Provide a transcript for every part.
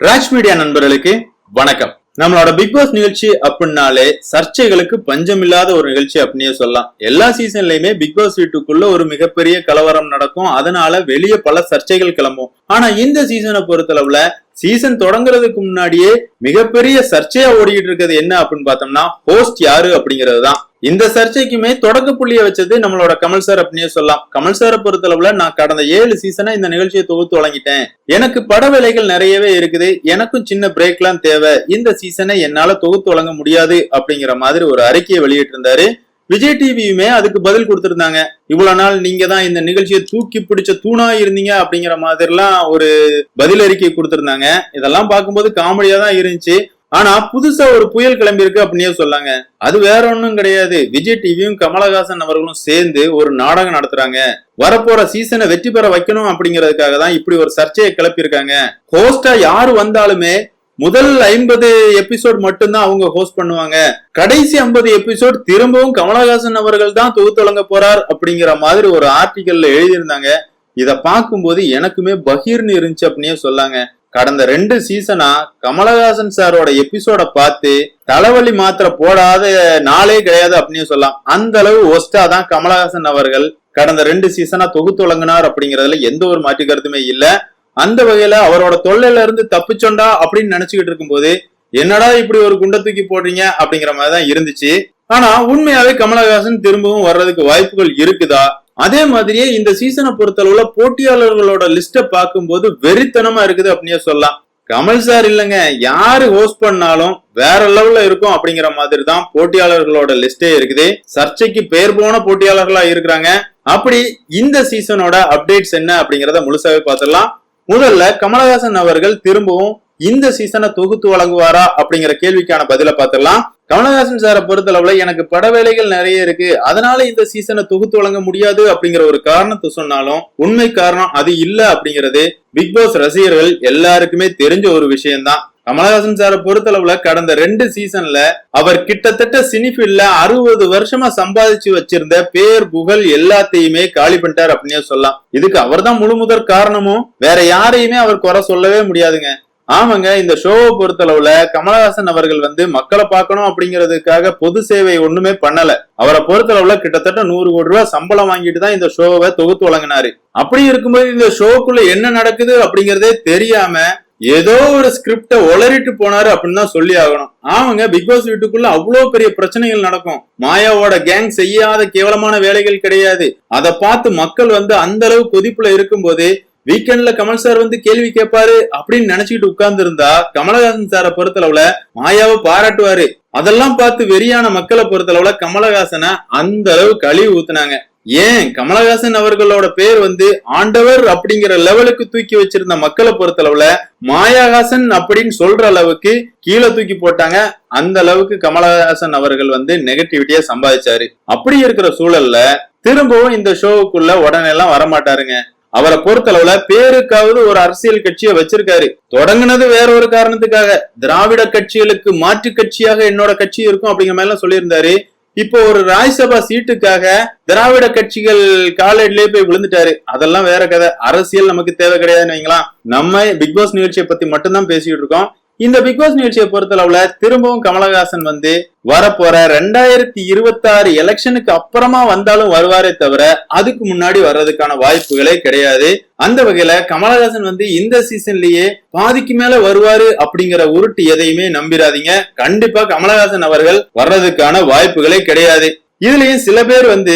Raj media நண்பர்களுக்கு வணக்கம். நம்மளோட பிக் பாஸ் நிகழ்ச்சி அப்படின்னாலே சர்ச்சைகளுக்கு பஞ்சமில்லாத ஒரு நிகழ்ச்சி அப்படின்னே சொல்லலாம். எல்லா சீசன்லயுமே பிக் பாஸ் வீட்டுக்குள்ள ஒரு மிகப்பெரிய கலவரம் நடக்கும். அதனால வெளியே பல சர்ச்சைகள் கிளம்பும். ஆனா இந்த சீசனை பொறுத்தளவுல சீசன் தொடங்குறதுக்கு முன்னாடியே மிகப்பெரிய சர்ச்சையா ஓடிட்டு இருக்கிறது என்ன அப்படின்னு பார்த்தோம்னா ஹோஸ்ட் யாரு அப்படிங்கிறது தான் இந்த சர்ச்சைக்குமே தொடக்க புள்ளிய வச்சது நம்மளோட கமல் சார் அப்படின்னே சொல்லலாம். கமல் சாரை பொறுத்தளவுல நான் கடந்த ஏழு சீசனா இந்த நிகழ்ச்சியை தொகுத்து வழங்கிட்டேன். எனக்கு பட வேலைகள் நிறையவே இருக்குது. எனக்கும் சின்ன பிரேக்லாம் தேவை. இந்த சீசனை என்னால தொகுத்து வழங்க முடியாது அப்படிங்கிற மாதிரி ஒரு அறிக்கையை வெளியிட்டு இருந்தாரு விஜய் டிவியுமே அதுக்கு பதில் கொடுத்திருந்தாங்க. இவ்வளவு நாள் நீங்க தான் இந்த நிகழ்ச்சியை தூக்கி பிடிச்ச தூணா இருந்தீங்க அப்படிங்கிற மாதிரிலாம் ஒரு பதில் அறிக்கை கொடுத்திருந்தாங்க. இதெல்லாம் பார்க்கும்போது காமெடியா தான் இருந்துச்சு. ஆனா புதுசா ஒரு புயல் கிளம்பி இருக்கு அப்படின்னே சொல்லாங்க. அது வேற ஒண்ணும் கிடையாது. விஜய் டிவியும் கமலஹாசன் அவர்களும் சேர்ந்து ஒரு நாடகம் நடத்துறாங்க. வரப்போற சீசனை வெற்றி பெற வைக்கணும் அப்படிங்கிறதுக்காக தான் இப்படி ஒரு சர்ச்சையை கிளப்பியிருக்காங்க. ஹோஸ்டா யாரு வந்தாலுமே முதல் ஐம்பது எபிசோட் மட்டும்தான் அவங்க ஹோஸ்ட் பண்ணுவாங்க. கடைசி ஐம்பது எபிசோட் திரும்பவும் கமலஹாசன் அவர்கள் தான் தொகுத்து வழங்க போறார் அப்படிங்கிற மாதிரி ஒரு ஆர்டிக்கல்ல எழுதியிருந்தாங்க. இதை பார்க்கும்போது எனக்குமே பகீர்னு இருந்துச்சு அப்படின்னே சொல்லாங்க. கடந்த ரெண்டு சீசனா கமலஹாசன் சாரோட எபிசோட பார்த்து தலைவலி மாத்திரை போடாத நாளே கிடையாது அப்படின்னு சொல்லலாம் அந்த அளவு ஒஸ்டா தான் கமலஹாசன் அவர்கள் கடந்த ரெண்டு சீசனா தொகுத்து வழங்கினார் அப்படிங்கறதுல எந்த ஒரு மாற்று கருத்துமே இல்லை. அந்த வகையில அவரோட தொல்லையில இருந்து தப்பிச்சோண்டா அப்படின்னு நினைச்சுக்கிட்டு இருக்கும்போது என்னடா இப்படி ஒரு குண்டை தூக்கி போடுறீங்க அப்படிங்கிற மாதிரி தான் இருந்துச்சு. ஆனா உண்மையாவே கமலஹாசன் திரும்பவும் வர்றதுக்கு வாய்ப்புகள் இருக்குதா? அதே மாதிரியே இந்த சீசனை பொறுத்தளவுல போட்டியாளர்களோட லிஸ்ட பார்க்கும்போது வெறித்தனமா இருக்குது அப்படின்னே சொல்லலாம். கமல் சார் இல்லைங்க. யாரு ஹோஸ்ட் பண்ணாலும் வேற லெவல்ல இருக்கும் அப்படிங்கிற மாதிரி தான் போட்டியாளர்களோட லிஸ்டே இருக்குது. சர்ச்சைக்கு பேர் போன போட்டியாளர்களா இருக்கிறாங்க. அப்படி இந்த சீசனோட அப்டேட்ஸ் என்ன அப்படிங்கறத முழுசாவே பார்த்துடலாம். முதல்ல கமலஹாசன் அவர்கள் திரும்பவும் இந்த சீசனை தொகுத்து வழங்குவாரா அப்படிங்கிற கேள்விக்கான பதில பார்த்துடலாம். கமலஹாசன் சாரை பொறுத்தளவுல எனக்கு பட வேலைகள் நிறைய இருக்கு. அதனால இந்த சீசனை தொகுத்து வழங்க முடியாது அப்படிங்கிற ஒரு காரணத்தை சொன்னாலும் உண்மை காரணம் அது இல்ல அப்படிங்கிறது பிக் பாஸ் ரசிகர்கள் எல்லாருக்குமே தெரிஞ்ச ஒரு விஷயம்தான். கமலஹாசன் சாரை பொறுத்தளவுல கடந்த ரெண்டு சீசன்ல அவர் கிட்டத்தட்ட சினிஃபீல்ட்ல அறுபது வருஷமா சம்பாதிச்சு வச்சிருந்த பேர் புகழ் எல்லாத்தையுமே காலி பண்ணிட்டார் அப்படின்னு சொல்லலாம். இதுக்கு அவர் தான் முழு முதற் காரணமும் வேற யாரையுமே அவர் குறை சொல்லவே முடியாதுங்க. ஆமாங்க இந்த ஷோவை பொறுத்தளவுல கமலஹாசன் அவர்கள் வந்து மக்களை பார்க்கணும் அப்படிங்கிறதுக்காக பொது சேவை ஒண்ணுமே பண்ணல. அவரை பொறுத்தளவுல கிட்டத்தட்ட நூறு கோடி ரூபாய் சம்பளம் வாங்கிட்டு தான் இந்த ஷோவை தொகுத்து வழங்கினாரு. அப்படி இருக்கும்போது இந்த ஷோக்குள்ள என்ன நடக்குது அப்படிங்கறதே தெரியாம ஏதோ ஒரு ஸ்கிரிப்ட ஒளரிட்டு போனாரு அப்படின்னு தான் சொல்லி ஆகணும். ஆமாங்க பிக் பாஸ் வீட்டுக்குள்ள அவ்வளவு பெரிய பிரச்சனைகள் நடக்கும். மாயாவோட கேங் செய்யாத கேவலமான வேலைகள் கிடையாது. அதை பார்த்து மக்கள் வந்து அந்த அளவு கொதிப்புல இருக்கும்போது வீக்கெண்ட்ல கமல் சார் வந்து கேள்வி கேட்பாரு அப்படின்னு நினைச்சுக்கிட்டு உட்கார்ந்து இருந்தா கமலஹாசன் சாரை பொறுத்தளவுல மாயாவை பாராட்டுவாரு. அதெல்லாம் பார்த்து வெறியான மக்களை பொறுத்தளவுல கமலஹாசனை அந்த அளவு கழிவு ஊத்துனாங்க. ஏன் கமலஹாசன் அவர்களோட பேர் வந்து ஆண்டவர் அப்படிங்கிற லெவலுக்கு தூக்கி வச்சிருந்த மக்களை பொறுத்தளவுல மாயாஹாசன் அப்படின்னு சொல்ற அளவுக்கு கீழே தூக்கி போட்டாங்க. அந்த அளவுக்கு கமலஹாசன் அவர்கள் வந்து நெகட்டிவிட்டியா சம்பாதிச்சாரு. அப்படி இருக்கிற சூழல்ல திரும்பவும் இந்த ஷோவுக்குள்ள உடனே எல்லாம் வரமாட்டாருங்க. அவரை பொறுத்தளவுல பேருக்காவது ஒரு அரசியல் கட்சியை வச்சிருக்காரு. தொடங்குனது வேற ஒரு காரணத்துக்காக. திராவிட கட்சிகளுக்கு மாற்று கட்சியாக என்னோட கட்சி இருக்கும் அப்படிங்கிற மாதிரி எல்லாம் சொல்லியிருந்தாரு. இப்போ ஒரு ராஜ்யசபா சீட்டுக்காக திராவிட கட்சிகள் காலேஜ்லயே போய் விழுந்துட்டாரு. அதெல்லாம் வேற கதை. அரசியல் நமக்கு தேவை கிடையாதுன்னு வைங்களா நம்ம பிக் பாஸ் நிகழ்ச்சியை பத்தி மட்டும்தான் பேசிட்டு இருக்கோம். இந்த பிக் பாஸ் நிகழ்ச்சியை பொறுத்தளவுல திரும்பவும் கமலஹாசன் வந்து வரப்போற ரெண்டாயிரத்தி இருபத்தி ஆறு எலெக்ஷனுக்கு அப்புறமா வந்தாலும் வருவாரே தவிர அதுக்கு முன்னாடி வர்றதுக்கான வாய்ப்புகளே கிடையாது. அந்த வகையில கமலஹாசன் வந்து இந்த சீசன்லயே பாதிக்கு மேல வருவாரு அப்படிங்கிற உருட்டு எதையுமே நம்பிராதீங்க. கண்டிப்பா கமலஹாசன் அவர்கள் வர்றதுக்கான வாய்ப்புகளே கிடையாது. இதுலயும் சில பேர் வந்து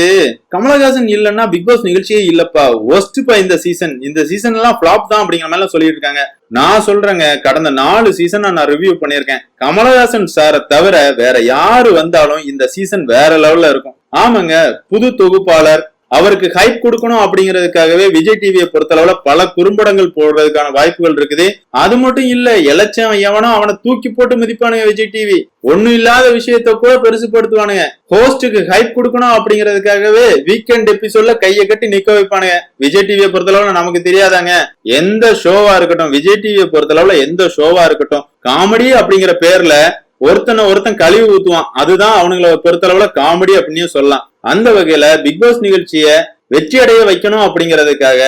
கமலஹாசன் இல்லன்னா பிக் பாஸ் நிகழ்ச்சியே இல்லப்பா. ஒஸ்ட்பா இந்த சீசன் இந்த சீசன் எல்லாம் பிளாப் தான் அப்படிங்கிற மாதிரி சொல்லிட்டு இருக்காங்க நான் சொல்றேங்க கடந்த நாலு சீசன் நான் ரிவ்யூ பண்ணியிருக்கேன். கமலஹாசன் சாரை தவிர வேற யாரு வந்தாலும் இந்த சீசன் வேற லெவல்ல இருக்கும். ஆமாங்க புது தொகுப்பாளர் அவருக்கு ஹைப் கொடுக்கணும் அப்படிங்கிறதுக்காகவே விஜய் டிவியை பொறுத்தளவுல பல குறும்படங்கள் போடுறதுக்கான வாய்ப்புகள் இருக்குது. அது மட்டும் இல்ல எலட்சம் எவனோ அவனை தூக்கி போட்டு மிதிப்பானுங்க விஜய் டிவி ஒண்ணும் இல்லாத விஷயத்த கூட பெருசுப்படுத்துவானுங்க. ஹோஸ்டுக்கு ஹைப் கொடுக்கணும் அப்படிங்கிறதுக்காகவே வீக்கெண்ட் எபிசோட்ல கையை கட்டி நிக்க வைப்பானுங்க. விஜய் டிவியை பொறுத்தளவுல நமக்கு தெரியாதாங்க. எந்த ஷோவா இருக்கட்டும் விஜய் டிவியை பொறுத்தளவுல எந்த ஷோவா இருக்கட்டும் காமெடி அப்படிங்கிற பேர்ல ஒருத்தனை ஒருத்தன் கழிவு ஊத்துவான். அதுதான் அவனுங்களை பொறுத்தளவுல காமெடி அப்படின்னு சொல்லலாம். அந்த வகையில பிக் பாஸ் நிகழ்ச்சியை வெற்றி அடைய வைக்கணும் அப்படிங்கிறதுக்காக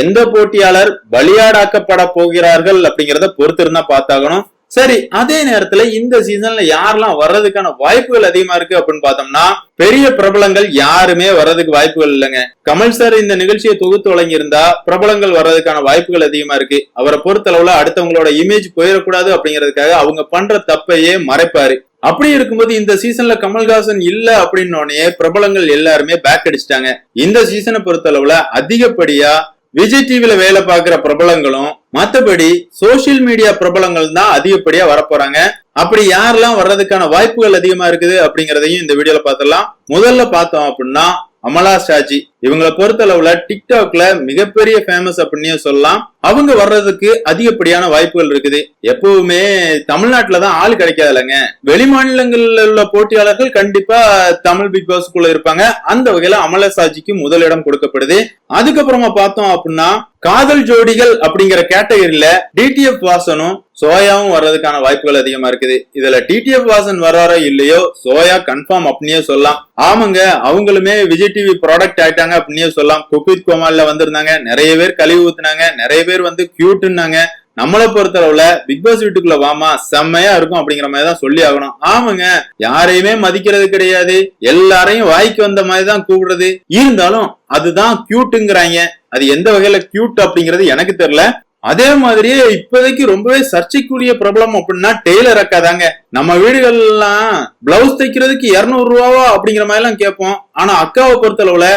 எந்த போட்டியாளர் பலியாடாக்கப்பட போகிறார்கள் அப்படிங்கறத பொறுத்திருந்தா பார்த்தாகணும். சரி அதே நேரத்துல இந்த சீசன்ல யாரெல்லாம் வர்றதுக்கான வாய்ப்புகள் அதிகமா இருக்கு அப்படின்னு பார்த்தோம்னா பெரிய பிரபலங்கள் யாருமே வர்றதுக்கு வாய்ப்புகள் இல்லைங்க. கமல் சார் இந்த நிகழ்ச்சியை தொகுத்து வழங்கியிருந்தா பிரபலங்கள் வர்றதுக்கான வாய்ப்புகள் அதிகமா இருக்கு. அவரை பொறுத்தளவுல அடுத்தவங்களோட இமேஜ் போயிடக்கூடாது அப்படிங்கிறதுக்காக அவங்க பண்ற தப்பையே மறைப்பாரு. அப்படி இருக்கும்போது இந்த சீசன்ல கமல்ஹாசன் இல்ல அப்படின்னோடனே பிரபலங்கள் எல்லாருமே பேக் அடிச்சிட்டாங்க இந்த சீசனை பொறுத்தளவுல அதிகப்படியா விஜய் டிவில வேலை பார்க்கிற பிரபலங்களும் மத்தபடி சோசியல் மீடியா பிரபலங்கள் தான் அதிகப்படியா வரப்போறாங்க. அப்படி யாரெல்லாம் வர்றதுக்கான வாய்ப்புகள் அதிகமா இருக்குது அப்படிங்கறதையும் இந்த வீடியோல பார்த்துடலாம். முதல்ல பார்த்தோம் அப்படின்னா அமலா ஷாஜி. இவங்களை பொறுத்தளவுல டிக்டாக்ல மிகப்பெரிய ஃபேமஸ் அப்படின்னே சொல்லலாம். அவங்க வர்றதுக்கு அதிகப்படியான வாய்ப்புகள் இருக்குது. எப்பவுமே தமிழ்நாட்டுல தான் ஆள் கிடைக்காதுலங்க. வெளி மாநிலங்கள்ல உள்ள போட்டியாளர்கள் கண்டிப்பா தமிழ் பிக் பாஸ்க்குள்ள இருப்பாங்க. அந்த வகையில அமலா சாஜிக்கு முதலிடம் கொடுக்கப்படுது. அதுக்கப்புறமா பார்த்தோம் அப்படின்னா காதல் ஜோடிகள் அப்படிங்கிற கேட்டகரியில டிடிஎஃப் வாசனும் சோயாவும் வர்றதுக்கான வாய்ப்புகள் அதிகமா இருக்குது. இதுல டிடிஎஃப் வாசன் வர்றாரோ இல்லையோ சோயா கன்ஃபார்ம் அப்படின்னே சொல்லலாம். ஆமாங்க அவங்களுமே விஜய் டிவி ப்ராடக்ட் ஆயிட்டாங்க அப்படின்னே சொல்லலாம். குக்வித் கோமால்ல வந்திருந்தாங்க நிறைய பேர் கழிவு ஊத்துனாங்க நிறைய பேர் வந்து கியூட்னாங்க நம்மளை பொறுத்தளவுல பிக் பாஸ் வீட்டுக்குள்ள வாமா செம்மையா இருக்கும் அப்படிங்கிற மாதிரி தான் சொல்லி ஆகணும். ஆமாங்க யாரையுமே மதிக்கிறது கிடையாது. எல்லாரையும் வாய்க்கு வந்த மாதிரி தான் கூப்பிடுறது. இருந்தாலும் அதுதான் கியூட்டுங்கிறாங்க அது எந்த வகையில கியூட் அப்படிங்கிறது எனக்கு தெரியல. அதே மாதிரியே இப்போதைக்கு ரொம்பவே சர்ச்சைக்குரிய பிரபலம் அப்படின்னா டெய்லர் அக்கா தாங்க. நம்ம வீடுகள்லாம் பிளவுஸ் தைக்கிறதுக்கு இருநூறு ரூபாவா அப்படிங்கிற மாதிரி எல்லாம் கேட்போம். ஆனா அக்காவை பொறுத்தளவுல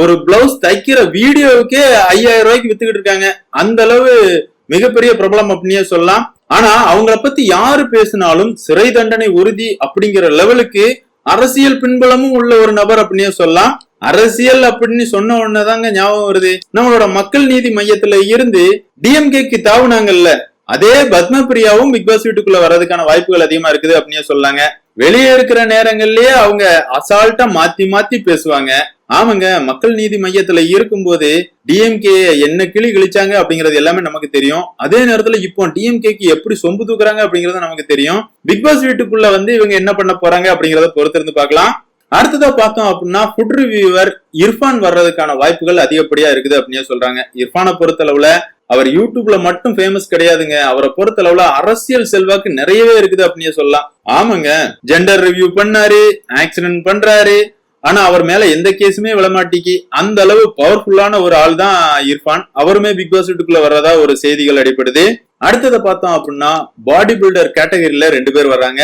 ஒரு பிளவுஸ் தைக்கிற வீடியோவுக்கே ஐயாயிரம் ரூபாய்க்கு வித்துக்கிட்டு இருக்காங்க. அந்த அளவு மிகப்பெரிய பிரபலம் அப்படின்னே சொல்லலாம். ஆனா அவங்கள பத்தி யாரு பேசினாலும் சிறை தண்டனை உறுதி அப்படிங்கிற லெவலுக்கு அரசியல் பின்புலமும் உள்ள ஒரு நபர் அப்படின்னே சொல்லலாம். அரசியல் அப்படின்னு சொன்ன உடனேதாங்க ஞாபகம் வருது. நம்மளோட மக்கள் நீதி மையத்துல இருந்து டிஎம்கேக்கு தாவுனாங்கல்ல. அதே பத்மபிரியாவும் பிக் பாஸ் வீட்டுக்குள்ள வர்றதுக்கான வாய்ப்புகள் அதிகமா இருக்குது அப்படின்னு சொல்லாங்க. வெளியே இருக்கிற நேரங்கள்லயே அவங்க அசால்ட்டா மாத்தி மாத்தி பேசுவாங்க. ஆமாங்க மக்கள் நீதி மையத்துல இருக்கும்போது டிஎம்கே என்ன கிளி கிழிச்சாங்க அப்படிங்கறது எல்லாமே நமக்கு தெரியும். அதே நேரத்துல இப்போ டிஎம்கேக்கு எப்படி சொம்பு தூக்குறாங்க அப்படிங்கறது நமக்கு தெரியும். பிக் பாஸ் வீட்டுக்குள்ள வந்து இவங்க என்ன பண்ண போறாங்க அப்படிங்கறத பொறுத்திருந்து பார்க்கலாம். அடுத்ததா பார்த்தோம் அப்படின்னா ஃபுட் ரிவ்யூவர் இர்ஃபான் வர்றதுக்கான வாய்ப்புகள் அதிகப்படியா இருக்குது அப்படின்னு சொல்றாங்க. இர்ஃபானை பொறுத்தளவுல அவர் யூடியூப்ல மட்டும் ஃபேமஸ் கிடையாதுங்க. அவரை பொறுத்தளவுல அரசியல் செல்வாக்கு நிறையவே இருக்குது அப்படின்னு சொல்லலாம். ஆமாங்க ஜெண்டர் ரிவ்யூ பண்ணாரு ஆக்சிடென்ட் பண்றாரு ஆனா அவர் மேல எந்த கேஸுமே விழமாட்டிக்கு அந்த அளவு பவர்ஃபுல்லான ஒரு ஆள் தான் இர்ஃபான். அவருமே பிக் பாஸ் வீட்டுக்குள்ள வர்றதா ஒரு செய்திகள் அடிப்படுது. அடுத்ததை பார்த்தோம் அப்படின்னா பாடி பில்டர் கேட்டகரியில ரெண்டு பேர் வர்றாங்க.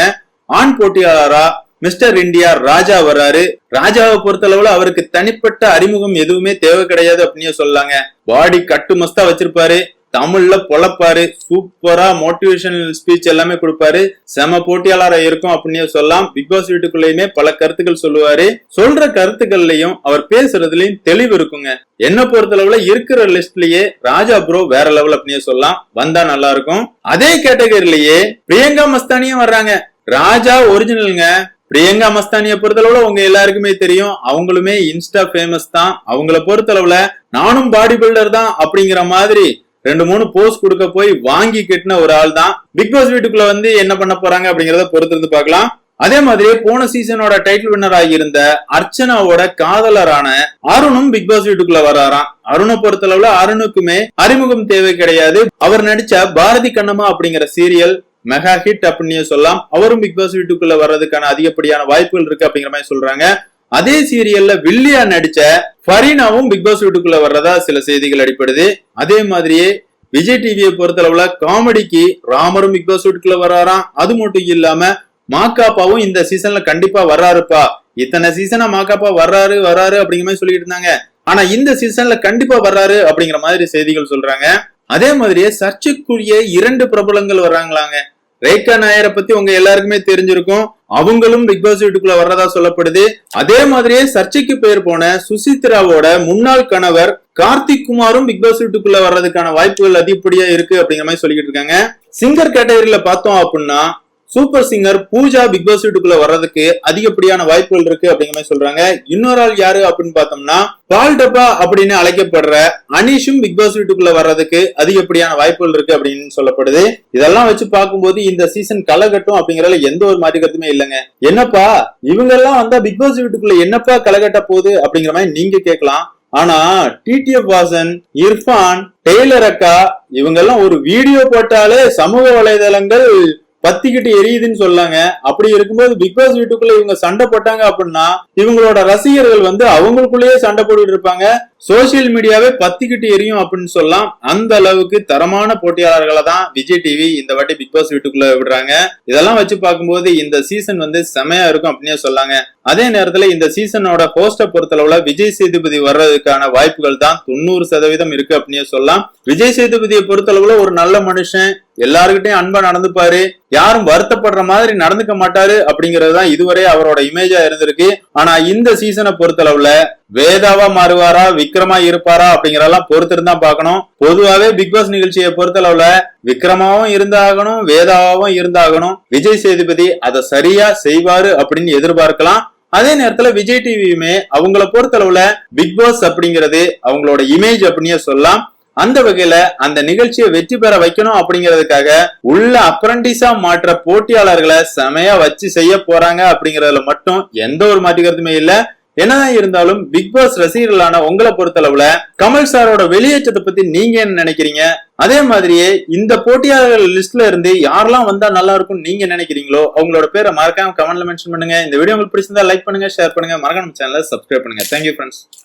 ஆண் போட்டியாளரா மிஸ்டர் இந்தியா ராஜா வர்றாரு. ராஜாவை பொறுத்தளவுல அவருக்கு தனிப்பட்ட அறிமுகம் எதுவுமே தேவை கிடையாது அப்படின்னு சொல்லாங்க பாடி கட்டு மஸ்தா வச்சிருப்பாரு. தமிழ்ல பொழப்பாரு. சூப்பரா மோட்டிவேஷனல் ஸ்பீச் எல்லாமே கொடுப்பாரு. செம போட்டியாளரா இருக்கும் அப்படின்னு சொல்லலாம். பிக் பாஸ் வீட்டுக்குள்ளயுமே பல கருத்துக்கள் சொல்லுவாரு. சொல்ற கருத்துக்கள்லயும் அவர் பேசுறதுலயும் தெளிவு இருக்குங்க. என்ன பொறுத்தளவுல இருக்கிற லிஸ்ட்லயே ராஜா ப்ரோ வேற லெவல் அப்படின்னு சொல்லலாம். வந்தா நல்லா இருக்கும். அதே கேட்டகரியிலேயே பிரியங்கா மஸ்தானியும் வர்றாங்க. ராஜா ஒரிஜினலுங்க பிரியங்கா மஸ்தானிய பொறுத்தளவுல உங்க எல்லாருக்குமே தெரியும். அவங்களுமே இன்ஸ்டா ஃபேமஸ் தான். அவங்கள பொறுத்தளவுல நானும் பாடி பில்டர் தான் அப்படிங்கிற மாதிரி ரெண்டு மூணு போஸ்ட் கொடுக்க போய் வாங்கி கட்டின ஒரு ஆள் தான் பிக் பாஸ் வீட்டுக்குள்ள வந்து என்ன பண்ண போறாங்க அப்படிங்கறத பொறுத்து இருந்து பார்க்கலாம். அதே மாதிரி போன சீசனோட டைட்டில் வின்னர் ஆகியிருந்த அர்ச்சனாவோட காதலரான அருணும் பிக் பாஸ் வீட்டுக்குள்ள வராராம். அருணை பொறுத்தளவுல அருணுக்குமே அறிமுகம் தேவை கிடையாது. அவர் நடிச்ச பாரதி கண்ணம்மா அப்படிங்கிற சீரியல் மெகா ஹிட் அப்படின்னு சொல்லலாம். அவரும் பிக் பாஸ் வீட்டுக்குள்ள வர்றதுக்கான அதிகப்படியான வாய்ப்புகள் இருக்கு அப்படிங்கிற மாதிரி சொல்றாங்க. அதே சீரியல்ல வில்லியா நடிச்ச ஃபரீனாவும் பிக் பாஸ் வீட்டுக்குள்ள வர்றதா சில செய்திகள் அடிப்படுது அதே மாதிரியே விஜய் டிவியை பொறுத்தளவுல காமெடிக்கு ராமரும் பிக் பாஸ் வீட்டுக்குள்ள வர்றாராம். அது மட்டும் இல்லாம மாக்காப்பாவும் இந்த சீசன்ல கண்டிப்பா வர்றாருப்பா. இத்தனை சீசனா மாக்காப்பா வர்றாரு வர்றாரு அப்படிங்கிற மாதிரி சொல்லிட்டு இருந்தாங்க. ஆனா இந்த சீசன்ல கண்டிப்பா வர்றாரு அப்படிங்கிற மாதிரி செய்திகள் சொல்றாங்க. அதே மாதிரியே சர்ச்சைக்குரிய இரண்டு பிரபலங்கள் வர்றாங்களாங்க. ரேகா நாயரை பத்தி உங்க எல்லாருக்குமே தெரிஞ்சிருக்கும். அவங்களும் பிக் பாஸ் வீட்டுக்குள்ள வர்றதா சொல்லப்படுது. அதே மாதிரியே சர்ச்சைக்கு பேர் போன சுசித்ராவோட முன்னாள் கணவர் கார்த்திக் குமாரும் பிக் பாஸ் வீட்டுக்குள்ள வர்றதுக்கான வாய்ப்புகள் அதிகப்படியா இருக்கு அப்படிங்கிற மாதிரி சொல்லிக்கிட்டு இருக்காங்க. சிங்கர் கேட்டகரியில பார்த்தோம் அப்படின்னா super singer Pooja Bigg Boss வீட்டுக்குள்ள வர்றதுக்கு அதிகப்படியான வாய்ப்புகள் இருக்கு அப்படிங்கிற மாதிரி சொல்றாங்க. இன்னொரு ஆள் யாரு அப்படின்னு பார்த்தோம்னா பால் டப்பா அப்படின்னு அழைக்கப்படுற அனீஷும் பிக் பாஸ் வீட்டுக்குள்ள வர்றதுக்கு அதிகப்படியான வாய்ப்புகள் இருக்கு அப்படின்னு சொல்லப்படுது. இதெல்லாம் வச்சு பார்க்கும்போது இந்த சீசன் களைகட்டும் அப்படிங்கறதுல எந்த ஒரு மாற்று கருத்துமே இல்லைங்க. என்னப்பா இவங்க எல்லாம் வந்தா பிக் பாஸ் வீட்டுக்குள்ள என்னப்பா களைகட்ட போகுது அப்படிங்கிற மாதிரி நீங்க கேட்கலாம். ஆனா டிடிஎஃப் வாசன் இர்ஃபான் டெய்லர் அக்கா இவங்க எல்லாம் ஒரு வீடியோ போட்டாலே சமூக வலைதளங்கள் பத்திக்கிட்டு எரியுதுன்னு சொல்லாங்க. அப்படி இருக்கும்போது பிக் பாஸ் வீட்டுக்குள்ள இவங்க சண்டை போட்டாங்க அப்படின்னா இவங்களோட ரசிகர்கள் வந்து அவங்களுக்குள்ளேயே சண்டை போட்டுட்டு இருப்பாங்க. சோசியல் மீடியாவே பத்திக்கிட்டு எரியும் அப்படின்னு சொல்லலாம். அந்த அளவுக்கு தரமான போட்டியாளர்களை தான் விஜய் டிவி இந்த வாட்டி பிக் பாஸ் வீட்டுக்குள்ள விடுறாங்க. இதெல்லாம் வச்சு பார்க்கும்போது இந்த சீசன் வந்து செமையா இருக்கும் அப்படின்னே சொல்லாங்க. அதே நேரத்துல இந்த சீசனோட போஸ்ட பொறுத்தளவுல விஜய் சேதுபதி வர்றதுக்கான வாய்ப்புகள் தான் தொண்ணூறு சதவீதம் இருக்கு அப்படின்னு சொல்லலாம். விஜய் சேதுபதியை பொறுத்தளவுல ஒரு நல்ல மனுஷன். எல்லாருக்கிட்டையும் அன்பா நடந்துப்பாரு. யாரும் வருத்தப்படுற மாதிரி நடந்துக்க மாட்டாரு அப்படிங்கிறது தான் இதுவரை அவரோட இமேஜா இருந்திருக்கு. ஆனா இந்த சீசனை பொறுத்தளவுல வேதாவா மாறுவாரா? விக்ரமா இருப்பாரா? அப்படிங்கறதெல்லாம் பொறுத்திருந்தா பார்க்கணும். பொதுவாவே பிக் பாஸ் நிகழ்ச்சியை பொறுத்தளவுல விக்ரமாவும் இருந்தாகணும் வேதாவாவும் இருந்தாகணும். விஜய் சேதுபதி அதை சரியா செய்வாரு அப்படின்னு எதிர்பார்க்கலாம். அதே நேரத்துல விஜய் டிவியுமே அவங்கள பொறுத்தளவுல பிக் பாஸ் அப்படிங்கிறது அவங்களோட இமேஜ் அப்படின்னே சொல்லலாம். அந்த வகையில அந்த நிகழ்ச்சியை வெற்றி பெற வைக்கணும் அப்படிங்கிறதுக்காக உள்ள அப்ரண்டிஸா மாற்ற போட்டியாளர்களை செமையா வச்சு செய்ய போறாங்க அப்படிங்கறதுல மட்டும் எந்த ஒரு மாற்றுக்கிறதுமே இல்லை. என்னதான் இருந்தாலும் பிக் பாஸ் ரசிகர்களான உங்களை பொறுத்தளவுல கமல் சாரோட வெளியேற்றத்தை பத்தி நீங்க என்ன நினைக்கிறீங்க? அதே மாதிரியே இந்த போட்டியாளர்கள் லிஸ்ட்ல இருந்து யாரெல்லாம் வந்தா நல்லா இருக்கும் நீங்க நினைக்கிறீங்களோ அவங்களோட பேரை மறக்காம கமெண்ட்ல மென்ஷன் பண்ணுங்க. இந்த வீடியோ உங்களுக்கு பிடிச்சிருந்தா லைக் பண்ணுங்க ஷேர் பண்ணுங்க. மறக்காம சேனலை சப்ஸ்கிரைப் பண்ணுங்க. Thank you friends